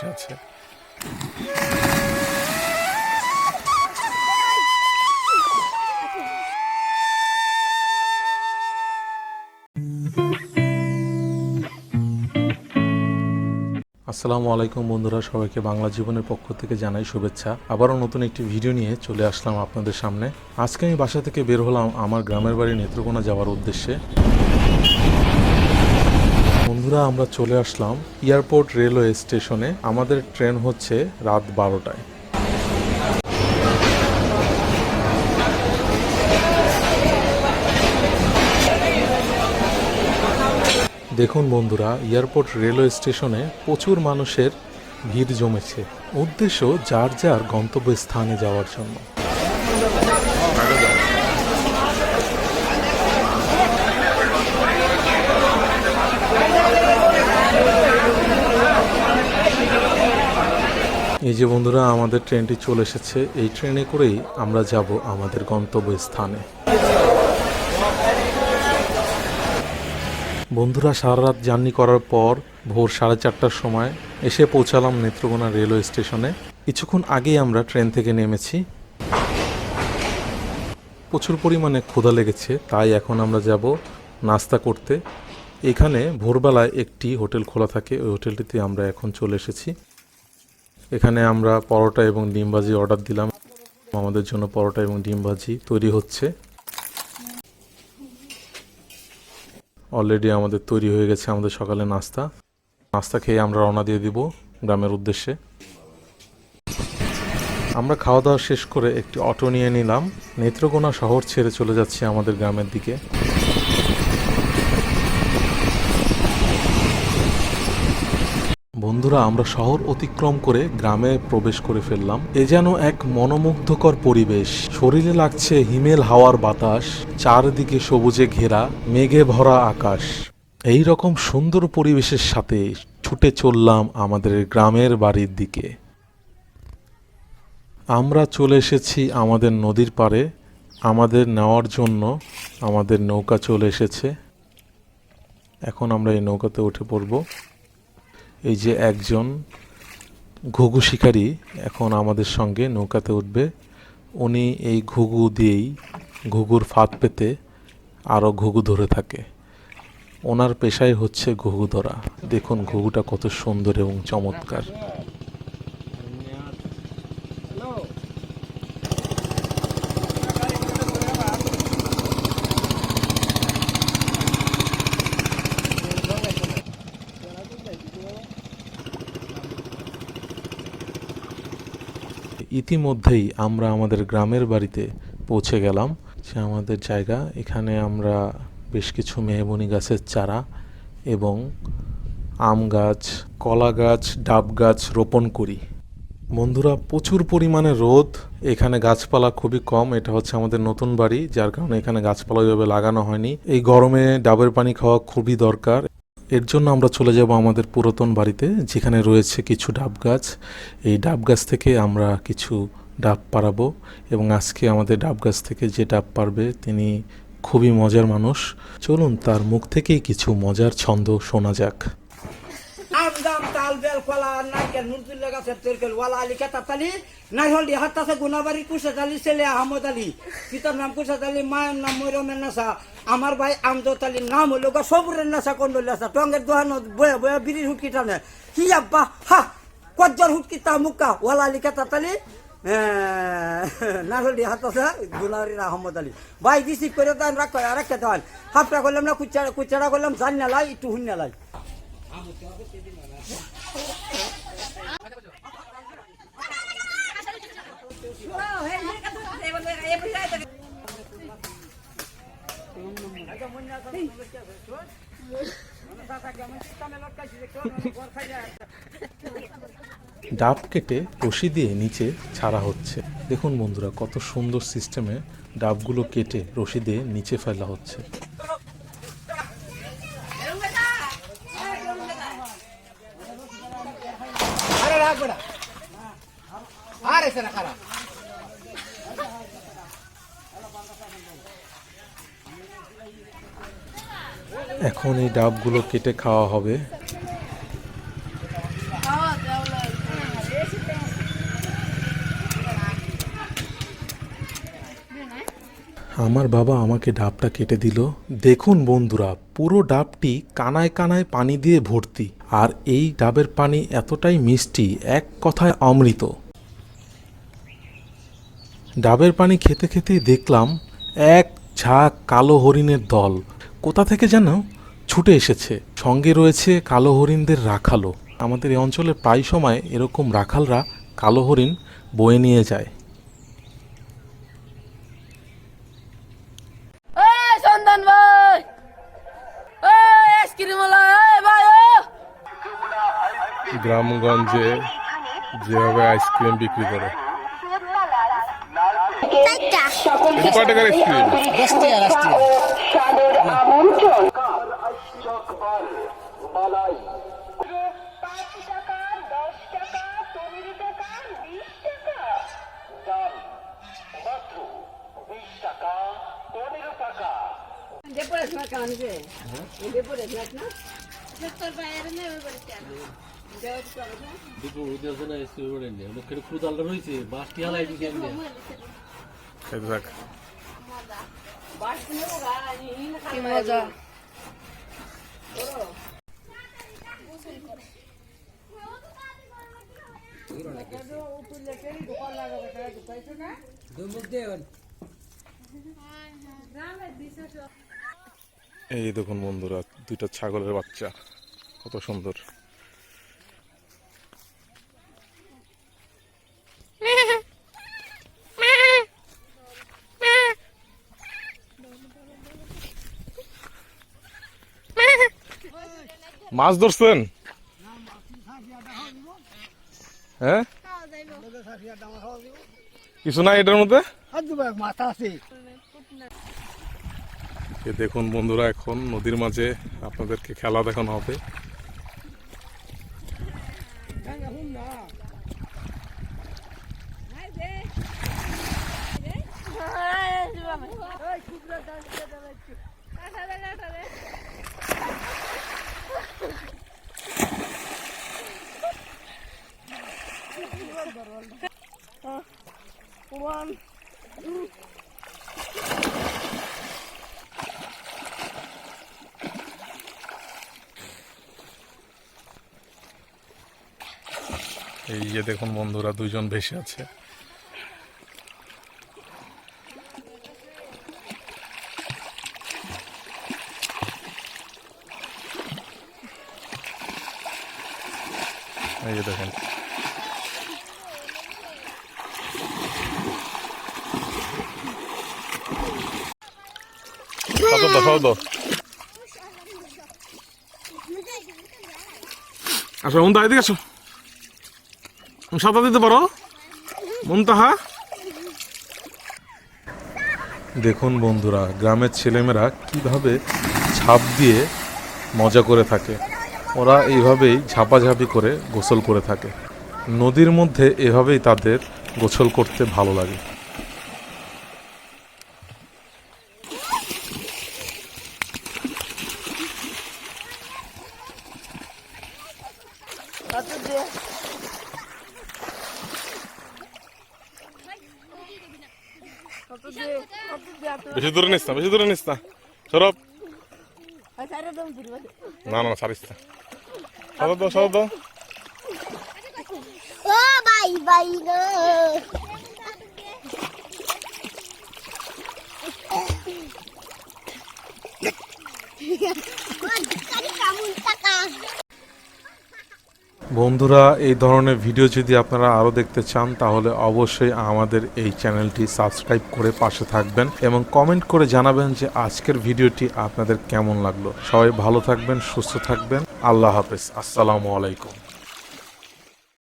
ভেসে আছে। আসসালামু আলাইকুম বন্ধুরা, সবাইকে বাংলা জীবনের পক্ষ থেকে জানাই শুভেচ্ছা। আবারও নতুন একটি ভিডিও নিয়ে চলে আসলাম আপনাদের সামনে। আজকে আমি বাসা থেকে বের হলাম আমার গ্রামের বাড়ি নেত্রকোনা যাওয়ার উদ্দেশ্যে। বন্ধুরা, আমরা চলে আসলাম এয়ারপোর্ট রেলওয়ে স্টেশনে। আমাদের ট্রেন হচ্ছে রাত বারোটায়। দেখুন বন্ধুরা, এয়ারপোর্ট রেলওয়ে স্টেশনে প্রচুর মানুষের ভিড় জমেছে। উদ্দেশ্য, যার যার গন্তব্যস্থানে যাওয়ার জন্য। এই যে বন্ধুরা, আমাদের ট্রেনটি চলে এসেছে। এই ট্রেনে করেই আমরা যাব আমাদের গন্তব্যস্থানে। বন্ধুরা সারা রাত জার্নি করার পর ভোর সাড়ে চারটার সময় এসে পৌঁছালাম নেত্রকোনা রেলওয়ে স্টেশনে। কিছুক্ষণ আগেই আমরা ট্রেন থেকে নেমেছি। প্রচুর পরিমাণে ক্ষুধা লেগেছে, তাই এখন আমরা যাব নাস্তা করতে। এখানে ভোরবেলায় একটি হোটেল খোলা থাকে, ওই হোটেলটিতে আমরা এখন চলে এসেছি। এখানে আমরা পরোটা এবং ডিম ভাজি অর্ডার দিলাম। আমাদের জন্য পরোটা এবং ডিম ভাজি তৈরি হচ্ছে। অলরেডি আমাদের তৈরি হয়ে গেছে আমাদের সকালে নাস্তা। নাস্তা খেয়ে আমরা রওনা দিয়ে দিব গ্রামের উদ্দেশ্যে। আমরা খাওয়া দাওয়া শেষ করে একটি অটো নিয়ে নিলাম। নেত্রকোনা শহর ছেড়ে চলে যাচ্ছি আমাদের গ্রামের দিকে। বন্ধুরা, আমরা শহর অতিক্রম করে গ্রামে প্রবেশ করে ফেললাম। এ যেন এক মনোমুগ্ধকর পরিবেশ। শরীরে লাগছে হিমেল হাওয়ার বাতাস, চারদিকে সবুজে ঘেরা, মেঘে ভরা আকাশ। এই রকম সুন্দর পরিবেশের সাথে ছুটে চললাম আমাদের গ্রামের বাড়ির দিকে। আমরা চলে এসেছি আমাদের নদীর পাড়ে। আমাদের নেওয়ার জন্য আমাদের নৌকা চলে এসেছে। এখন আমরা এই নৌকাতে উঠে পড়ব। এই যে একজন ঘুঘু শিকারী এখন আমাদের সঙ্গে নৌকাতে উঠবে। উনি এই ঘুঘু দিয়েই ঘুঘুর ফাঁদ পেতে আরও ঘুঘু ধরে থাকে। ওনার পেশাই হচ্ছে ঘুঘু ধরা। দেখুন ঘুঘুটা কত সুন্দর এবং চমৎকার। ইতিমধ্যেই আমরা আমাদের গ্রামের বাড়িতে পৌঁছে গেলাম। সে আমাদের জায়গা, এখানে আমরা বেশ কিছু মেহবনি গাছের চারা এবং আম গাছ, কলা গাছ, ডাব গাছ রোপণ করি। বন্ধুরা, প্রচুর পরিমাণে রোদ। এখানে গাছপালা খুবই কম। এটা হচ্ছে আমাদের নতুন বাড়ি, যার কারণে এখানে গাছপালা ওইভাবে লাগানো হয়নি। এই গরমে ডাবের পানি খাওয়া খুবই দরকার। এর জন্য আমরা চলে যাব আমাদের পুরাতন বাড়িতে, যেখানে রয়েছে কিছু ডাব গাছ। এই ডাব গাছ থেকে আমরা কিছু ডাব পাড়াবো এবং আজকে আমাদের ডাব গাছ থেকে যে ডাব পারবে তিনি খুবই মজার মানুষ। চলুন, তার মুখ থেকেই কিছু মজার ছন্দ শোনা যাক। তাল বেল, কলা, নারকেল নুরতুল্লা গাছের তরকেল, ওয়ালা আলী কেতাতালি নাইহল দি হাত আছে গুনাবাড়ি কুসাদ আলী ছেলে আহমদ আলী। পিতার নাম কুসাদ আলী মায়ের নাম ময়রমের নাসা আমার ভাই আমদত আলীর নাম হলো গা সবুরের নাসা কন্ডল নাসা টঙ্গের দোহানো বয়া বয়া বিড়ির হুটকি টানে। কি আব্বা, হা, কজ্জর হুটকি তা মুক্কা, ওয়ালা আলী কেতাতালি নাহল দি হাত আছে গুনাবাড়ির আহমদ আলী। ভাই রিসিভ করে দেন রাখ রাখতে দেন। হাফটা করলাম না কুচারা কুচারা করলাম, জান না লাই, একটু হুন না লাই। ডাব কেটে রশি দিয়ে নিচে ছাড়া হচ্ছে। দেখুন বন্ধুরা, কত সুন্দর সিস্টেমে ডাবগুলো কেটে রশি দিয়ে নিচে ফেলা হচ্ছে। আরে এখন এই ডাবগুলো কেটে খাওয়া হবে। আমার বাবা আমাকে ডাবটা কেটে দিল। দেখুন বন্ধুরা, পুরো ডাবটি কানায় কানায় পানি দিয়ে ভর্তি, আর এই ডাবের পানি এতটাই মিষ্টি, এক কথায় অমৃত। ডাবের পানি খেতে খেতেই দেখলাম, এক ঝাঁক কালো হরিণের দল কোথা থেকে যেন ছুটে এসেছে। সঙ্গে রয়েছে কালো হরিণদের রাখালও। আমাদের এই অঞ্চলে প্রায় সময় এরকম রাখালরা কালো হরিণ বয়ে নিয়ে যায়। এই সন্ধান ভাই! এই আইসক্রিম এই ভাই ও! গ্রামগঞ্জে যেভাবে আইসক্রিম বিক্রি করে। কয় টাকার আইসক্রিম টাকা পনেরো টাকা বিশ টাকা দুপুর হইতে না এসে ওরে নে লোক কেটে খুদালটা রইছে বাসটি হালাই দিছে। এই দেখুন বন্ধুরা দুইটা ছাগলের বাচ্চা কত সুন্দর। মাছ ধরছেন হ্যাঁ কিছু নাই এটার মধ্যে দেখুন বন্ধুরা এখন নদীর মাঝে আপনাদেরকে খেলা দেখানো হবে এই যে দেখুন বন্ধুরা দুজন ভেসে আছে। এই যে দেখুন। দাও কত দাও আসো এদিকে আসো। তুমি সাঁতার দিতে পারো? মমতাহা দেখুন বন্ধুরা গ্রামের ছেলেমেয়েরা কীভাবে ঝাঁপ দিয়ে মজা করে থাকে। ওরা এইভাবেই ঝাপাঝাপি করে গোসল করে থাকে। নদীর মধ্যে এভাবেই তাদের গোসল করতে ভালো লাগে। বেশি দূরে নিস না বেশি দূরে নিস না। সরব না না সারিস না। সদর দাও সদর দাও ও বাই বাই গো টাকা। বন্ধুরা, এই ধরনের ভিডিও যদি আপনারা আরও দেখতে চান, তাহলে অবশ্যই আমাদের এই চ্যানেলটি সাবস্ক্রাইব করে পাশে থাকবেন এবং কমেন্ট করে জানাবেন যে আজকের ভিডিওটি আপনাদের কেমন লাগল। সবাই ভালো থাকবেন, সুস্থ থাকবেন। আল্লাহ হাফেজ। আসসালামু আলাইকুম।